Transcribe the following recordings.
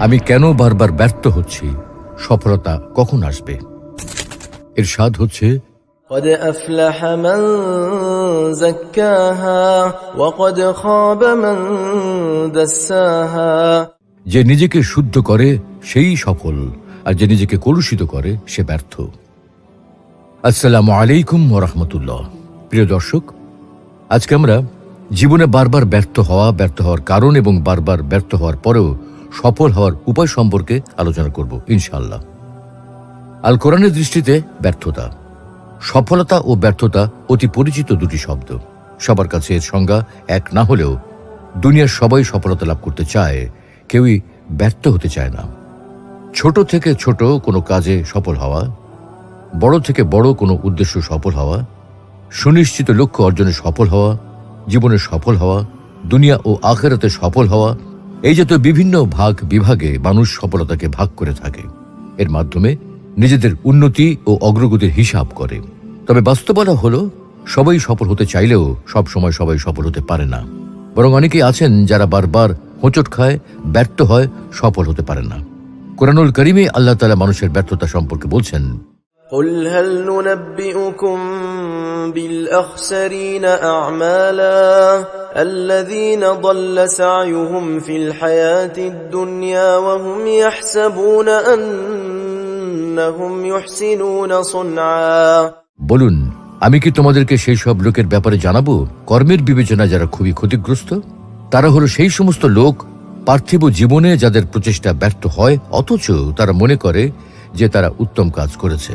আমি কেন বারবার ব্যর্থ হচ্ছি সফলতা কখন আসবে এর স্বাদ হচ্ছে قد أفلح من زكاها وقد خاب من دساها যে নিজেকে শুদ্ধ করে সেই সফল আর যে নিজেকে কলুষিত করে সে ব্যর্থ আসসালামু আলাইকুম রহমতুল্লাহ প্রিয় দর্শক আজকে আমরা জীবনে বারবার ব্যর্থ হওয়া ব্যর্থ হওয়ার কারণ এবং বারবার ব্যর্থ হওয়ার পরেও সফল হওয়ার উপায় সম্পর্কে আলোচনা করব ইনশাল্লাহ আল কোরআনের দৃষ্টিতে ব্যর্থতা। সফলতা ও ব্যর্থতা অতি পরিচিত দুটি শব্দ। সবার কাছে এর সংজ্ঞা এক না হলেও দুনিয়ার সবাই সফলতা লাভ করতে চায়, কেউই ব্যর্থ হতে চায় না। ছোট থেকে ছোট কোনো কাজে সফল হওয়া, বড় থেকে বড় কোনো উদ্দেশ্য সফল হওয়া, সুনিশ্চিত লক্ষ্য অর্জনে সফল হওয়া, জীবনে সফল হওয়া, দুনিয়া ও আখেরাতে সফল হওয়া এই জাতীয় বিভিন্ন ভাগ বিভাগে মানুষ সফলতাকে ভাগ করে থাকে, এর মাধ্যমে নিজেদের উন্নতি ও অগ্রগতির হিসাব করে। তবে বাস্তবতা হলো, সবাই সফল হতে চাইলেও সব সময় সবাই সফল হতে পারে না। বরং অনেকেই আছেন যারা বারবার হোঁচট খায়, ব্যর্থ হয়, সফল হতে পারে না। কোরআনুল করিমে আল্লাহ তালা মানুষের ব্যর্থতা সম্পর্কে বলছেন قل هل ننبئكم بالأخسرين أعمالا الذين ضل سعيهم في الحياة الدنيا وهم يحسبون أنهم يحسنون صنعا বলুন, আমি কি তোমাদেরকে সেই সব লোকের ব্যাপারে জানাব? কর্মের বিবেচনা যারা খুবই ক্ষতিগ্রস্ত, তারা হলো সেই সমস্ত লোক পার্থিব জীবনে যাদের প্রচেষ্টা ব্যর্থ হয়, অথচ তারা মনে করে যে তারা উত্তম কাজ করেছে।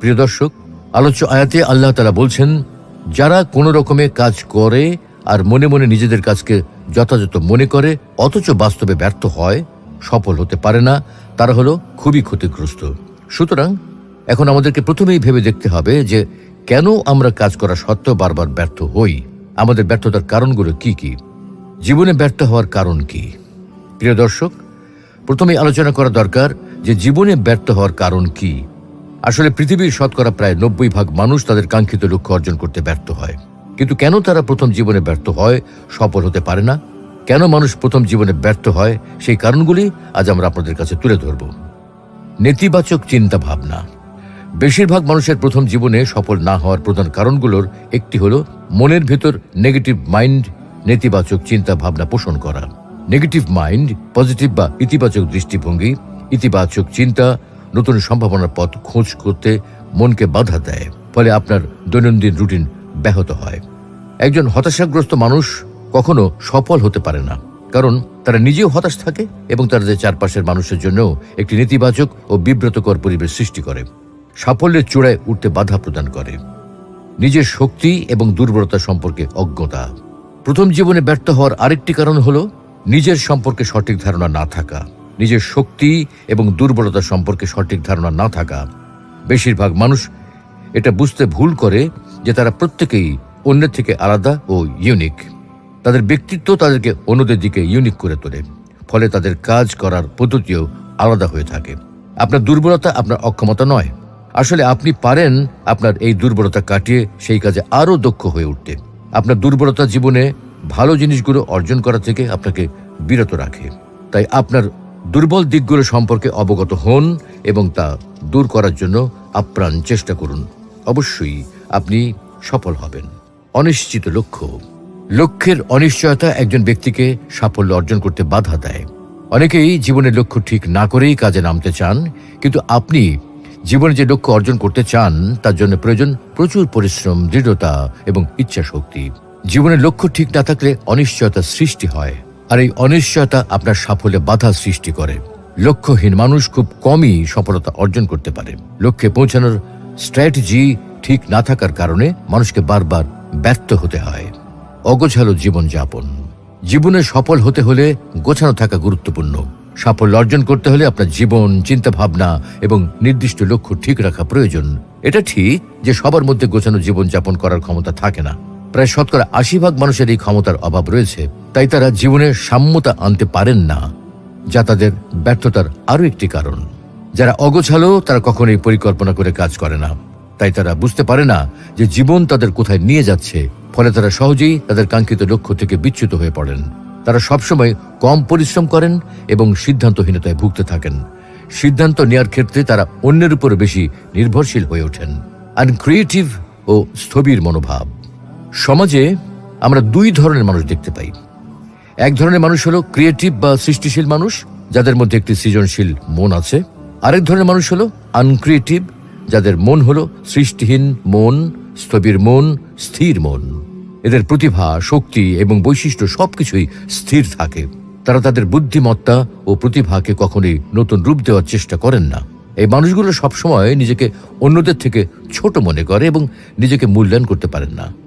প্রিয় দর্শক, আলোচ্য আয়াতে আল্লাহ তালা বলছেন, যারা কোনো রকমে কাজ করে আর মনে মনে নিজেদের কাজকে যথাযথ মনে করে, অথচ বাস্তবে ব্যর্থ হয়, সফল হতে পারে না, তারা হলো খুবই ক্ষতিগ্রস্ত। সুতরাং, এখন আমাদেরকে প্রথমেই ভেবে দেখতে হবে যে, কেন আমরা কাজ করা সত্ত্বেও বারবার ব্যর্থ হই? আমাদের ব্যর্থতার কারণগুলো কি কি? জীবনে ব্যর্থ হওয়ার কারণ কি? প্রিয় দর্শক প্রথমে আলোচনা করা দরকার যে, জীবনে ব্যর্থ হওয়ার কারণ কি? আসলে পৃথিবীর শতকরা প্রায় নব্বই ভাগ মানুষ তাদের কাঙ্ক্ষিত লক্ষ্য অর্জন করতে ব্যর্থ হয়। কিন্তু কেন তারা প্রথম জীবনে ব্যর্থ হয়, সফল হতে পারে না? কেন মানুষ প্রথম জীবনে ব্যর্থ হয়, সেই কারণগুলি আজ আমরা আপনাদের কাছে তুলে ধরব। নেতিবাচক চিন্তা ভাবনা বেশিরভাগ মানুষের প্রথম জীবনে সফল না হওয়ার প্রধান কারণগুলোর একটি হলো মনের ভেতর নেগেটিভ মাইন্ড নেতিবাচক চিন্তা ভাবনা পোষণ করা। নেগেটিভ মাইন্ড পজিটিভ বা ইতিবাচক দৃষ্টিভঙ্গি, ইতিবাচক চিন্তা নতুন সম্ভাবনার পথ খোঁজ করতে মনকে বাধা দেয়। ফলে আপনার দৈনন্দিন রুটিন ব্যাহত হয়। একজন হতাশাগ্রস্ত মানুষ কখনো সফল হতে পারে না। কারণ তারা নিজেও হতাশ থাকে এবং তাদের চারপাশের মানুষের জন্য একটি নেতিবাচক ও বিব্রতকর পরিবেশ সৃষ্টি করে। সাফল্যের চূড়ায় উঠতে বাধা প্রদান করে। নিজের শক্তি এবং দুর্বলতা সম্পর্কে অজ্ঞতা। প্রথম জীবনে ব্যর্থ হওয়ার আরেকটি কারণ হল নিজের সম্পর্কে সঠিক ধারণা না থাকা। নিজের শক্তি এবং দুর্বলতা সম্পর্কে সঠিক ধারণা না থাকা। বেশিরভাগ মানুষ এটা বুঝতে ভুল করে যে তারা প্রত্যেকেই অন্যের থেকে আলাদা ও ইউনিক তাদের ব্যক্তিত্ব তাদেরকে অন্যদের দিকে ইউনিক করে তোলে, ফলে তাদের কাজ করার পদ্ধতিও আলাদা হয়ে থাকে। আপনার দুর্বলতা আপনার অক্ষমতা নয়। আসলে আপনি পারেন আপনার এই দুর্বলতা কাটিয়ে সেই কাজে আরও দক্ষ হয়ে উঠতে। আপনার দুর্বলতা জীবনে ভালো জিনিসগুলো অর্জন করা থেকে আপনাকে বিরত রাখে। তাই আপনার দুর্বল দিকগুলো সম্পর্কে অবগত হন এবং তা দূর করার জন্য আপ্রাণ চেষ্টা করুন। অবশ্যই আপনি সফল হবেন। অনিশ্চিত লক্ষ্য। লক্ষ্যের অনিশ্চয়তা একজন ব্যক্তিকে সাফল্য অর্জন করতে বাধা দেয়। অনেকেই জীবনের লক্ষ্য ঠিক না করেই কাজে নামতে চান, কিন্তু আপনি জীবনে যে লক্ষ্য অর্জন করতে চান, তার জন্য প্রয়োজন প্রচুর পরিশ্রম, দৃঢ়তা এবং ইচ্ছা শক্তি জীবনের লক্ষ্য ঠিক না থাকলে অনিশ্চয়তা সৃষ্টি হয়। আর এই অনিশ্চয়তা আপনার সাফল্যে বাধা সৃষ্টি করে। লক্ষ্যহীন মানুষ খুব কমই সফলতা অর্জন করতে পারে। লক্ষ্যে পৌঁছানোর স্ট্র্যাটেজি ঠিক না থাকার কারণে মানুষকে বারবার ব্যর্থ হতে হয়। অগোছালো জীবনযাপন। জীবনে সফল হতে হলে গোছানো থাকা গুরুত্বপূর্ণ। সাফল্য অর্জন করতে হলে আপনার জীবন চিন্তা ভাবনা এবং নির্দিষ্ট লক্ষ্য ঠিক রাখা প্রয়োজন। এটা ঠিক যে সবার মধ্যে গোছানো জীবন যাপন করার ক্ষমতা থাকে না। প্রায় শতকরা আশি ভাগ মানুষের এই ক্ষমতার অভাব রয়েছে। তাই তারা জীবনে সাম্যতা আনতে পারেন না, যা তাদের ব্যর্থতার আরও একটি কারণ। যারা অগোছালো, তারা কখনোই পরিকল্পনা করে কাজ করে না। তাই তারা বুঝতে পারে না যে জীবন তাদের কোথায় নিয়ে যাচ্ছে। ফলে তারা সহজেই তাদের কাঙ্ক্ষিত লক্ষ্য থেকে বিচ্যুত হয়ে পড়েন। তারা সবসময় কম পরিশ্রম করেন এবং সিদ্ধান্তহীনতায় ভুগতে থাকেন। সিদ্ধান্ত নেওয়ার ক্ষেত্রে তারা অন্যের উপর বেশি নির্ভরশীল হয়ে ওঠেন। আনক্রিয়েটিভ ও স্থবির মনোভাব। সমাজে আমরা দুই ধরনের মানুষ দেখতে পাই। এক ধরনের মানুষ হলো ক্রিয়েটিভ বা সৃষ্টিশীল মানুষ, যাদের মধ্যে একটি সৃজনশীল মন আছে। আরেক ধরনের মানুষ হলো আনক্রিয়েটিভ যাদের মন হলো সৃষ্টিহীন মন, স্থবির মন, স্থির মন। এদের প্রতিভা, শক্তি এবং বৈশিষ্ট্য সবকিছুই স্থির থাকে। তারা তাদের বুদ্ধিমত্তা ও প্রতিভাকে কখনোই নতুন রূপ দেওয়ার চেষ্টা করেন না। এই মানুষগুলো সবসময় নিজেকে অন্যদের থেকে ছোট মনে করে এবং নিজেকে মূল্যায়ন করতে পারেন না।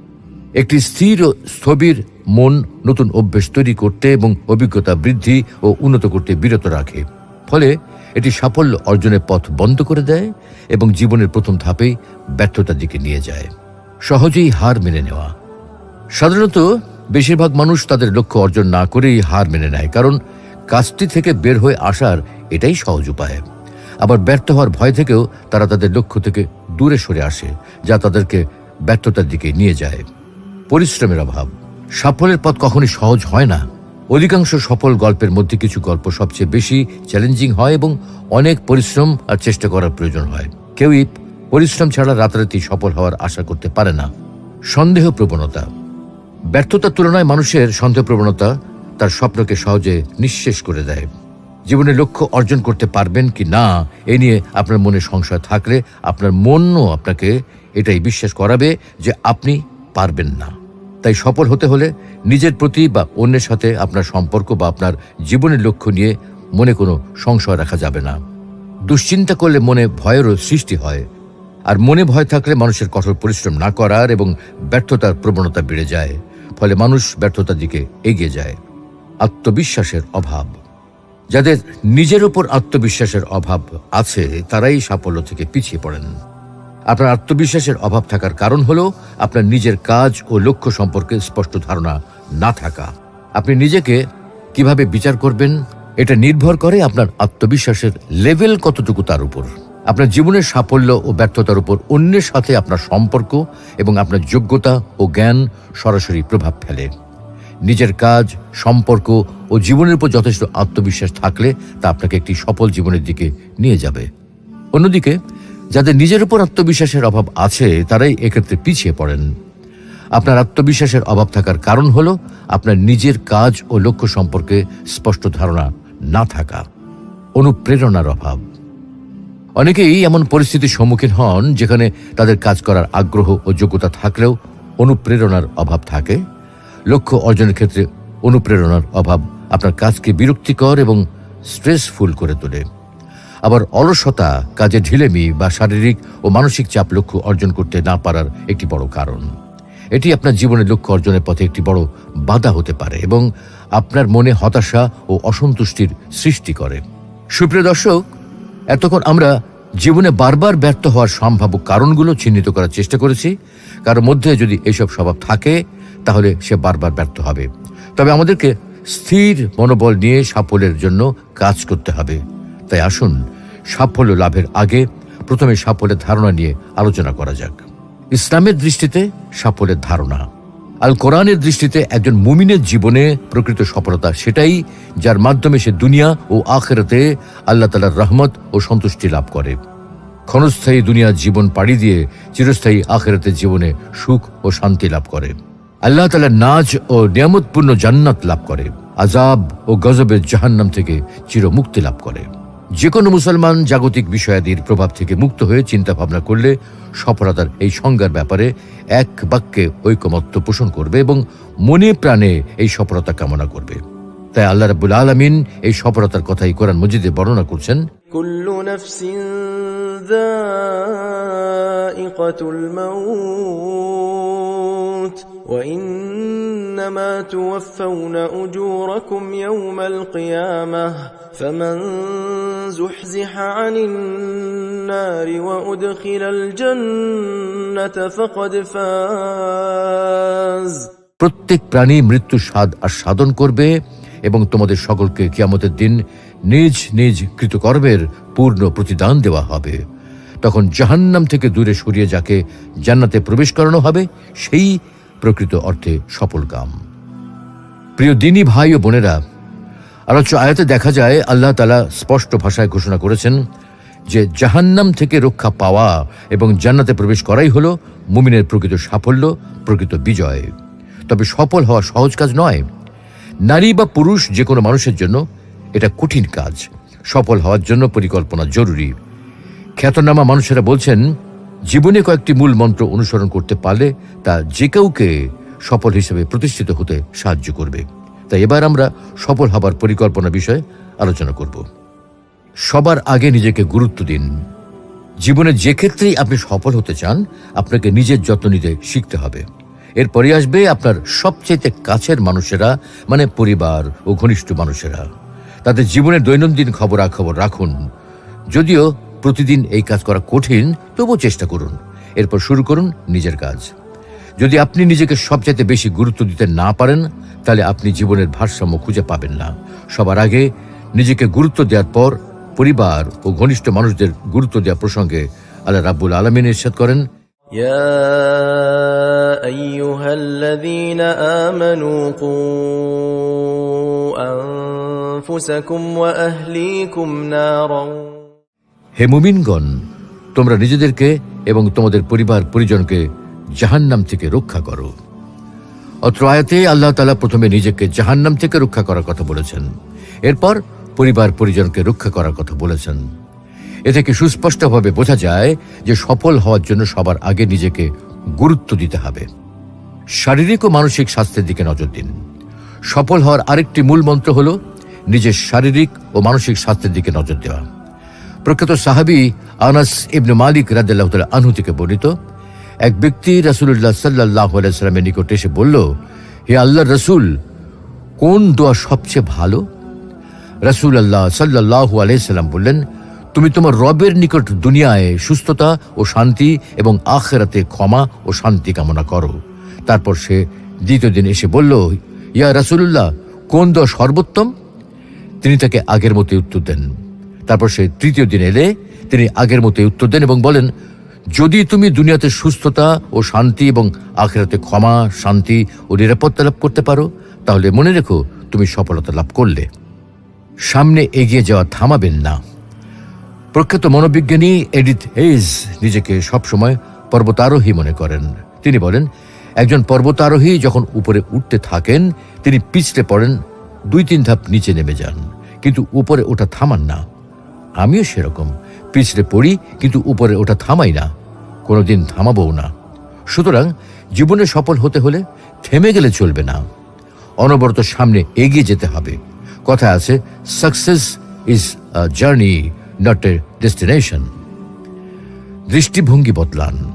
একটি স্থির ও স্থবির মন নতুন অভ্যেস তৈরি করতে এবং অভিজ্ঞতা বৃদ্ধি ও উন্নত করতে বিরত রাখে। ফলে এটি সাফল্য অর্জনের পথ বন্ধ করে দেয় এবং জীবনের প্রথম ধাপেই ব্যর্থতার দিকে নিয়ে যায়। সহজেই হার মেনে নেওয়া। সাধারণত, বেশিরভাগ মানুষ তাদের লক্ষ্য অর্জন না করেই হার মেনে নেয়, কারণ কাজটি থেকে বের হয়ে আসার এটাই সহজ উপায়। আবার ব্যর্থ হওয়ার ভয় থেকেও তারা তাদের লক্ষ্য থেকে দূরে সরে আসে, যা তাদেরকে ব্যর্থতার দিকে নিয়ে যায়। পরিশ্রমের অভাব। সাফল্যের পথ কখনই সহজ হয় না। অধিকাংশ সফল গল্পের মধ্যে কিছু গল্প সবচেয়ে বেশি চ্যালেঞ্জিং হয় এবং অনেক পরিশ্রম আর চেষ্টা করার প্রয়োজন হয়। কেউই পরিশ্রম ছাড়া রাতারাতি সফল হওয়ার আশা করতে পারে না। সন্দেহ প্রবণতা। ব্যর্থতার তুলনায় মানুষের সন্দেহ প্রবণতা তার স্বপ্নকে সহজে নিঃশেষ করে দেয়। জীবনে লক্ষ্য অর্জন করতে পারবেন কি না, এ নিয়ে আপনার মনে সংশয় থাকলে আপনার মনও আপনাকে এটাই বিশ্বাস করাবে যে আপনি পারবেন না। তাই সফল হতে হলে নিজের প্রতি বা অন্যের সাথে আপনার সম্পর্ক বা আপনার জীবনের লক্ষ্য নিয়ে মনে কোনো সংশয় রাখা যাবে না। দুশ্চিন্তা করলে মনে ভয়েরও সৃষ্টি হয়। আর মনে ভয় থাকলে মানুষের কঠোর পরিশ্রম না করার এবং ব্যর্থতার প্রবণতা বেড়ে যায়, ফলে মানুষ ব্যর্থতার দিকে এগিয়ে যায়। আত্মবিশ্বাসের অভাব। যাদের নিজের উপর আত্মবিশ্বাসের অভাব আছে, তারাই সাফল্য থেকে পিছিয়ে পড়েন। আপনার আত্মবিশ্বাসের অভাব থাকার কারণ হলো আপনার নিজের কাজ ও লক্ষ্য সম্পর্কে স্পষ্ট ধারণা না থাকা। আপনি নিজেকে কীভাবে বিচার করবেন, এটা নির্ভর করে আপনার আত্মবিশ্বাসের লেভেল কতটুকু তার উপর। আপনার জীবনের সাফল্য ও ব্যর্থতার উপর অন্যের সাথে আপনার সম্পর্ক এবং আপনার যোগ্যতা ও জ্ঞান সরাসরি প্রভাব ফেলে। নিজের কাজ, সম্পর্ক ও জীবনের উপর যথেষ্ট আত্মবিশ্বাস থাকলে তা আপনাকে একটি সফল জীবনের দিকে নিয়ে যাবে। অন্যদিকে যাদের নিজের উপর আত্মবিশ্বাসের অভাব আছে, তারাই এক্ষেত্রে পিছিয়ে পড়েন। আপনার আত্মবিশ্বাসের অভাব থাকার কারণ হল আপনার নিজের কাজ ও লক্ষ্য সম্পর্কে স্পষ্ট ধারণা না থাকা, অনুপ্রেরণার অভাব। অনেকেই এমন পরিস্থিতির সম্মুখীন হন, যেখানে তাদের কাজ করার আগ্রহ ও যোগ্যতা থাকলেও অনুপ্রেরণার অভাব থাকে। লক্ষ্য অর্জনের ক্ষেত্রে অনুপ্রেরণার অভাব আপনার কাজকে বিরক্তিকর এবং স্ট্রেসফুল করে তোলে। আবার অলসতা কাজে ঢিলেমি বা শারীরিক ও মানসিক চাপ লক্ষ্য অর্জন করতে না পারার একটি বড় কারণ। এটি আপনার জীবনের লক্ষ্য অর্জনের পথে একটি বড় বাধা হতে পারে এবং আপনার মনে হতাশা ও অসন্তুষ্টির সৃষ্টি করে। সুপ্রিয় দর্শক, এতক্ষণ আমরা জীবনে বারবার ব্যর্থ হওয়ার সম্ভাব্য কারণগুলো চিহ্নিত করার চেষ্টা করেছি। কারোর মধ্যে যদি এসব স্বভাব থাকে, তাহলে সে বারবার ব্যর্থ হবে। তবে আমাদেরকে স্থির মনোবল নিয়ে সাফল্যের জন্য কাজ করতে হবে। তাই আসুন। সাফল্য লাভের আগে প্রথমে সাফল্যের ধারণা নিয়ে আলোচনা করা যাক। ইসলামের দৃষ্টিতে সাফল্যের ধারণা। আল কোরআনের দৃষ্টিতে একজন মুমিনের জীবনে প্রকৃত সফলতা সেটাই যার মাধ্যমে সে দুনিয়া ও আখেরাতে আল্লাহ তালার রহমত ও সন্তুষ্টি লাভ করে। ক্ষণস্থায়ী দুনিয়ার জীবন পাড়ি দিয়ে চিরস্থায়ী আখেরাতের জীবনে সুখ ও শান্তি লাভ করে। আল্লাহ তালা নাজ ও নিয়ামতপূর্ণ জান্নাত লাভ করে। আজাব ও গজবের জাহান্নাম থেকে চিরমুক্তি লাভ করে। যে কোনো মুসলমান জাগতিক বিষয়াদির প্রভাব থেকে মুক্ত হয়ে চিন্তা ভাবনা করলে সফলতার এই সংজ্ঞার ব্যাপারে এক বাক্যে ঐকমত্য পোষণ করবে এবং মনে প্রাণে এই সফলতা কামনা করবে। তাই আল্লাহ রাবুল আলমিন এই সফলতার কথাই কোরআন মজিদে বর্ণনা করছেন, কুল্লু الموت وإنما توفون أجوركم يوم القيامة فمن زحزح عن النار وأدخل الجنة فقد فاز প্রত্যেক প্রাণী মৃত্যু স্বাদ আস্বাদন করবে এবং তোমাদের সকলকে কিয়ামতের দিন নিজ নিজ কৃতকর্মের পূর্ণ প্রতিদান দেওয়া হবে তখন জাহান্নাম থেকে দূরে সরিয়ে যাকে জান্নাতে প্রবেশ করানো হবে সেই প্রকৃত অর্থে সফল সফলকাম প্রিয় দিনী ভাই ও বোনেরা, আলোচ্য আয়াতে দেখা যায়, আল্লাহ তালা স্পষ্ট ভাষায় ঘোষণা করেছেন যে জাহান্নাম থেকে রক্ষা পাওয়া এবং জান্নাতে প্রবেশ করাই হলো মুমিনের প্রকৃত সাফল্য, প্রকৃত বিজয়। তবে সফল হওয়া সহজ কাজ নয়। নারী বা পুরুষ যে কোনো মানুষের জন্য এটা কঠিন কাজ। সফল হওয়ার জন্য পরিকল্পনা জরুরি। খ্যাতনামা মানুষেরা বলছেন জীবনে কয়েকটি মূল মন্ত্র অনুসরণ করতে পারলে তা যে কাউকে সফল হিসেবে প্রতিষ্ঠিত হতে সাহায্য করবে। তাই এবার আমরা সফল হবার পরিকল্পনা বিষয়ে আলোচনা করব। সবার আগে নিজেকে গুরুত্ব দিন। জীবনে যে ক্ষেত্রেই আপনি সফল হতে চান, আপনাকে নিজের যত্ন নিতে শিখতে হবে। এরপরে আসবে আপনার সবচেয়ে কাছের মানুষেরা মানে পরিবার ও ঘনিষ্ঠ মানুষেরা। তাদের জীবনের দৈনন্দিন খবরাখবর রাখুন। যদিও প্রতিদিন এই কাজ করা কঠিন তবুও চেষ্টা করুন এরপর শুরু করুন নিজের কাজ যদি আপনি নিজেকে সবচাইতে বেশি গুরুত্ব দিতে না পারেন তাহলে আপনি জীবনের ভারসাম্য খুঁজে পাবেন না সবার আগে নিজেকে গুরুত্ব দেওয়ার পর পরিবার ও ঘনিষ্ঠ মানুষদের গুরুত্ব দেওয়া প্রসঙ্গে আল্লাহ রাব্বুল আলমিন ইরশাদ করেন يا ايها الذين امنوا قوا انفسكم واهليكم نارا হে মুমিনগণ, তোমরা নিজেদেরকে এবং তোমাদের পরিবার পরিজনকে জাহান্নাম থেকে রক্ষা করো। অত্র আয়াতে আল্লাহ তালা প্রথমে নিজেকে জাহান্নাম থেকে রক্ষা করার কথা বলেছেন। এরপর পরিবার পরিজনকে রক্ষা করার কথা বলেছেন। এ থেকে সুস্পষ্টভাবে বোঝা যায় যে সফল হওয়ার জন্য সবার আগে নিজেকে গুরুত্ব দিতে হবে। শারীরিক ও মানসিক স্বাস্থ্যের দিকে নজর দিন। সফল হওয়ার আরেকটি মূল মন্ত্র হল নিজের শারীরিক ও মানসিক স্বাস্থ্যের দিকে নজর দেওয়া। প্রখ্যাত সাহাবি আনাস ইবনু মালিক রাদিল্লাহ আনহু থেকে বর্ণিত, এক ব্যক্তি রাসুল্লাহ সাল্লাহ আলাইস্লামের নিকট এসে বলল, হে আল্লাহ রসুল, কোন দোয়া সবচেয়ে ভালো? রাসুল আল্লাহ সাল্লাহ আলাইসাল্লাম বললেন, তুমি তোমার রবের নিকট দুনিয়ায় সুস্থতা ও শান্তি এবং আখেরাতে ক্ষমা ও শান্তি কামনা করো। তারপর সে দ্বিতীয় দিন এসে বলল, ইয়া রাসুলুল্লাহ, কোন দোয়া সর্বোত্তম? তিনি তাকে আগের মতোই উত্তর দেন তারপর সে তৃতীয় দিন এলে তিনি আগের মতোই উত্তর দেন এবং বলেন, যদি তুমি দুনিয়াতে সুস্থতা ও শান্তি এবং আখেরাতে ক্ষমা, শান্তি ও নিরাপত্তা লাভ করতে পারো, তাহলে মনে রেখো তুমি সফলতা লাভ করলে। সামনে এগিয়ে যাওয়া থামাবেন না। প্রখ্যাত মনোবিজ্ঞানী এডিথ হেইজ নিজেকে সবসময় পর্বতারোহী মনে করেন। তিনি বলেন, একজন পর্বতারোহী যখন উপরে উঠতে থাকেন, তিনি পিছলে পড়েন দুই তিন ধাপ নিচে নেমে যান। কিন্তু উপরে ওটা থামান না। আমিও সেরকম। পিছলে পড়ি, কিন্তু উপরে ওটা থামাই না। কোনোদিন থামাবও না। সুতরাং জীবনে সফল হতে হলে থেমে গেলে চলবে না। অনবরত সামনে এগিয়ে যেতে হবে। কথা আছে success is a journey not a destination দৃষ্টিভঙ্গি বদলান।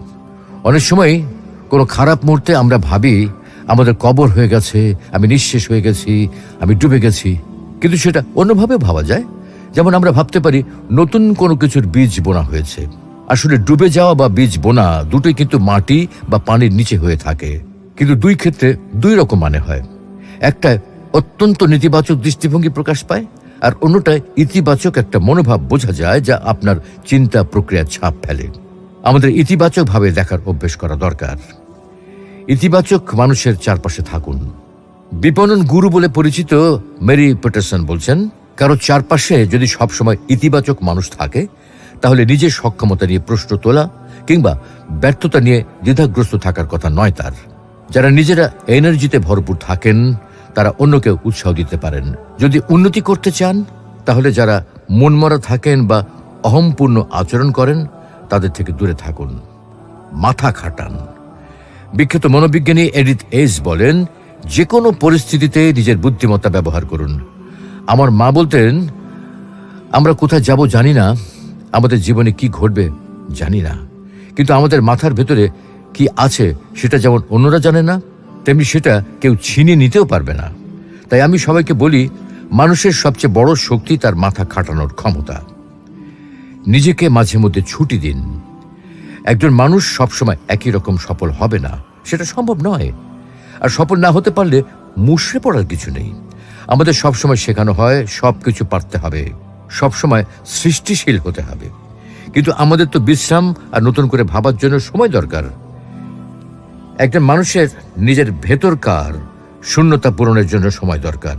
অনেক সময় কোনো খারাপ মুহূর্তে আমরা ভাবি, আমাদের কবর হয়ে গেছে, আমি নিঃশেষ হয়ে গেছি, আমি ডুবে গেছি। কিন্তু সেটা অন্যভাবে ভাবা যায়। যেমন আমরা ভাবতে পারি নতুন কোনো কিছুর বীজ বোনা হয়েছে। আসলে ডুবে যাওয়া বা বীজ বোনা দুটোই কিন্তু মাটি বা পানির নিচে হয়ে থাকে। কিন্তু দুই ক্ষেত্রে দুই রকম মানে হয়। একটা অত্যন্ত নেতিবাচক দৃষ্টিভঙ্গি প্রকাশ পায় আর অন্যটা ইতিবাচক একটা মনোভাব বোঝা যায় যা আপনার চিন্তা প্রক্রিয়া ছাপ ফেলে। আমাদের ইতিবাচকভাবে দেখার অভ্যেস করা দরকার। ইতিবাচক মানুষের চারপাশে থাকুন। বিপণন গুরু বলে পরিচিত মেরি পেটারসন বলছেন কারও চারপাশে যদি সবসময় ইতিবাচক মানুষ থাকে, তাহলে নিজের সক্ষমতা নিয়ে প্রশ্ন তোলা কিংবা ব্যর্থতা নিয়ে দ্বিধাগ্রস্ত থাকার কথা নয় তার। যারা নিজেরা এনার্জিতে ভরপুর থাকেন, তারা অন্যকে উৎসাহ দিতে পারেন। যদি উন্নতি করতে চান, তাহলে যারা মনমরা থাকেন বা অহংপূর্ণ আচরণ করেন, তাদের থেকে দূরে থাকুন। মাথা খাটান। বিখ্যাত মনোবিজ্ঞানী এডিথ এস বলেন যে কোনো পরিস্থিতিতে নিজের বুদ্ধিমত্তা ব্যবহার করুন। আমার মা বলতেন, আমরা কোথায় যাব জানি না, আমাদের জীবনে কি ঘটবে জানি না। কিন্তু আমাদের মাথার ভেতরে কি আছে সেটা যেমন অন্যরা জানে না, তেমনি সেটা কেউ ছিনিয়ে নিতেও পারবে না। তাই আমি সবাইকে বলি, মানুষের সবচেয়ে বড় শক্তি তার মাথা খাটানোর ক্ষমতা। নিজেকে মাঝে মধ্যে ছুটি দিন। একজন মানুষ সবসময় একই রকম সফল হবে না, সেটা সম্ভব নয়। আর সফল না হতে পারলে মুশড়ে পড়ার কিছু নেই। আমাদের সবসময় শেখানো হয় সব কিছু পারতে হবে। সবসময় সৃষ্টিশীল হতে হবে। কিন্তু আমাদের তো বিশ্রাম আর নতুন করে ভাবার জন্য সময় দরকার। একজন মানুষের নিজের ভেতরকার শূন্যতা পূরণের জন্য সময় দরকার।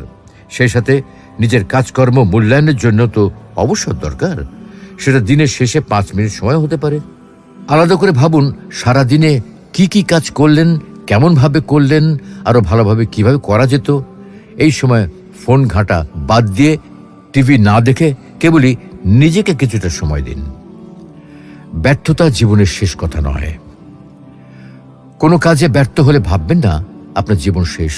সেই সাথে নিজের কাজকর্ম মূল্যায়নের জন্য তো অবসর দরকার। সেটা দিনের শেষে পাঁচ মিনিট সময় হতে পারে। আলাদা করে ভাবুন সারা দিনে কি কি কাজ করলেন, কেমনভাবে করলেন আরও ভালোভাবে কীভাবে করা যেত? এই সময় ফোন ঘাঁটা বাদ দিয়ে টিভি না দেখে কেবলই নিজেকে কিছুটা সময় দিন। ব্যর্থতা জীবনের শেষ কথা নয়। কোনো কাজে ব্যর্থ হলে ভাববেন না, আপনার জীবন শেষ।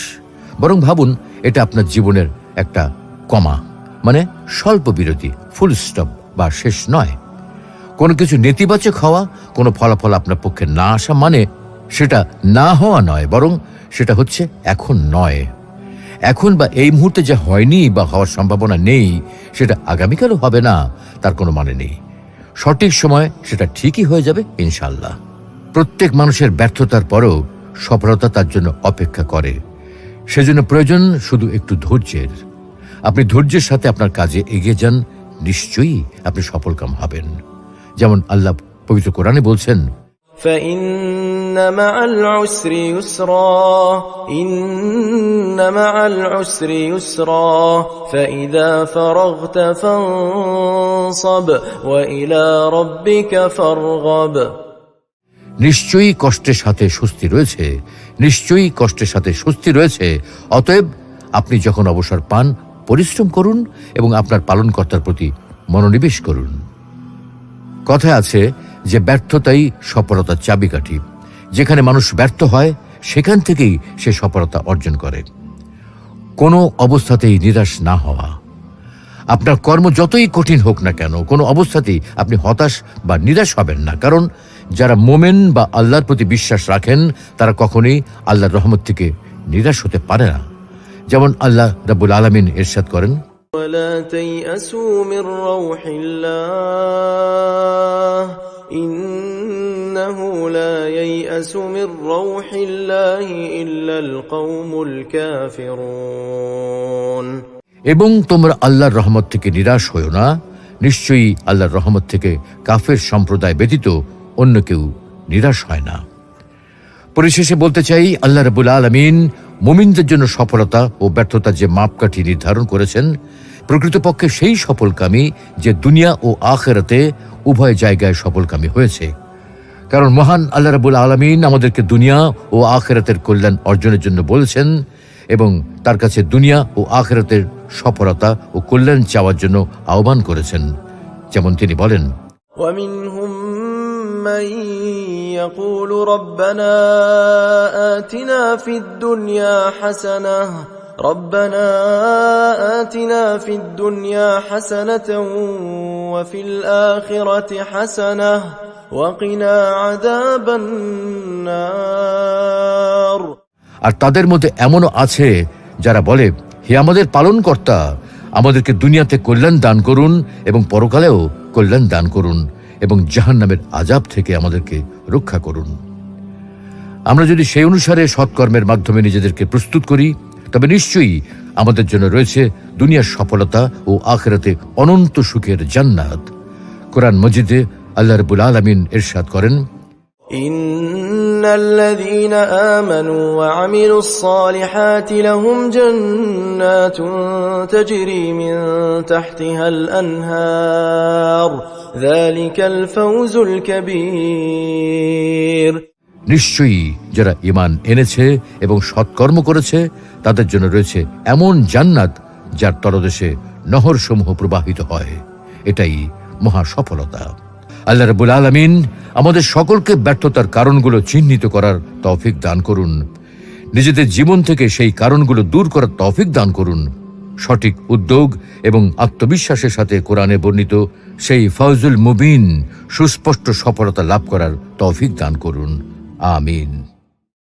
বরং ভাবুন, এটা আপনার জীবনের একটা কমা। মানে স্বল্প বিরতি, ফুল স্টপ বা শেষ নয়। কোনো কিছু নেতিবাচক হওয়া, কোনো ফলাফল আপনার পক্ষে না আসা মানে সেটা না হওয়া নয়, বরং সেটা হচ্ছে এখন নয়। এখন বা এই মুহূর্তে যা হয়নি বা হওয়ার সম্ভাবনা নেই, সেটা আগামীকালও হবে না, তার কোনো মানে নেই। সঠিক সময় সেটা ঠিকই হয়ে যাবে ইনশাল্লাহ প্রত্যেক মানুষের ব্যর্থতার পরেও সফলতা তার জন্য অপেক্ষা করে। সেজন্য প্রয়োজন শুধু একটু ধৈর্যের। আপনি ধৈর্যের সাথে আপনার কাজে এগিয়ে যান, নিশ্চয়ই আপনি সফলকাম হবেন। যেমন আল্লাহ পবিত্র কোরআনে বলছেন فإن مع العسر يسرا إن مع العسر يسرا فإذا فرغت فانصب وإلى ربك فارغب নিশ্চয়ই কষ্টের সাথে স্বস্তি রয়েছে নিশ্চয়ই কষ্টের সাথে স্বস্তি রয়েছে অতএব আপনি যখন অবসর পান পরিশ্রম করুন এবং আপনার পালনকর্তার প্রতি মনোনিবেশ করুন কথায় আছে যে ব্যর্থতাই সফলতার চাবিকাঠি যেখানে মানুষ ব্যর্থ হয় সেখান থেকেই সে সফলতা অর্জন করে কোনো অবস্থাতেই নিরাশ না হওয়া আপনার কর্ম যতই কঠিন হোক না কেন কোনো অবস্থাতেই আপনি হতাশ বা নিরাশ হবেন না কারণ যারা মোমেন বা আল্লাহর প্রতি বিশ্বাস রাখেন তারা কখনোই আল্লাহর রহমত থেকে নিরাশ হতে পারে না যেমন আল্লাহ রাবুল আলমিন এরশাদ করেন ولا تيأسوا من روح الله إنه لا ييأس من روح الله إلا القوم الكافرون এবং তোমরা আল্লাহর রহমত থেকে নিরাশ হও না নিশ্চয়ই আল্লাহর রহমত থেকে কাফের সম্প্রদায় ব্যতীত অন্য কেউ নিরাশ হয় না পরিশেষে বলতে চাই আল্লাহ রাবুল আলমিন মুমিনদের জন্য সফলতা ও ব্যর্থতার যে মাপকাঠি নির্ধারণ করেছেন প্রকৃতপক্ষে সেই সফলকামী যে দুনিয়া ও আখেরাতে উভয় জায়গায় সফলকামী হয়েছে কারণ মহান আল্লাহ রাবুল আলমিন আমাদেরকে দুনিয়া ও আখেরাতের কল্যাণ অর্জনের জন্য বলেছেন এবং তার কাছে দুনিয়া ও আখেরাতের সফলতা ও কল্যাণ চাওয়ার জন্য আহ্বান করেছেন যেমন তিনি বলেন ومنهم من يقول ربنا آتنا في الدنيا حسنة ربنا آتنا في الدنيا حسنة وفي الآخرة حسنة وقنا عذاب النار আর তাদের মধ্যে এমনও আছে যারা বলে হে আমাদের পালনকর্তা আমাদেরকে দুনিয়াতে কল্যাণ দান করুন এবং পরকালেও কল্যাণ দান করুন এবং জাহান্নামের আজাব থেকে আমাদেরকে রক্ষা করুন আমরা যদি সেই অনুসারে সৎকর্মের মাধ্যমে নিজেদেরকে প্রস্তুত করি তবে নিশ্চয়ই আমাদের জন্য রয়েছে দুনিয়ার সফলতা ও আখেরাতে অনন্ত সুখের জান্নাত কোরআন মজিদে আল্লাহ রবুল আলমিন এরশাদ করেন إن الذين آمنوا وعملوا الصالحات لهم جنات تجري من تحتها الأنهار ذلك الفوز الكبير নিশ্চয়ই যারা ইমান এনেছে এবং সৎকর্ম করেছে, তাদের জন্য রয়েছে এমন জান্নাত যার তলদেশে নহরসমূহ প্রবাহিত হয়। এটাই মহা সফলতা। আল্লাহ রাবুল আলমিন আমাদের সকলকে ব্যর্থতার কারণগুলো চিহ্নিত করার তৌফিক দান করুন। নিজেদের জীবন থেকে সেই কারণগুলো দূর করার তৌফিক দান করুন। সঠিক উদ্যোগ এবং আত্মবিশ্বাসের সাথে কোরআনে বর্ণিত সেই ফৌজুল মুবিন সুস্পষ্ট সফলতা লাভ করার তৌফিক দান করুন। Amin.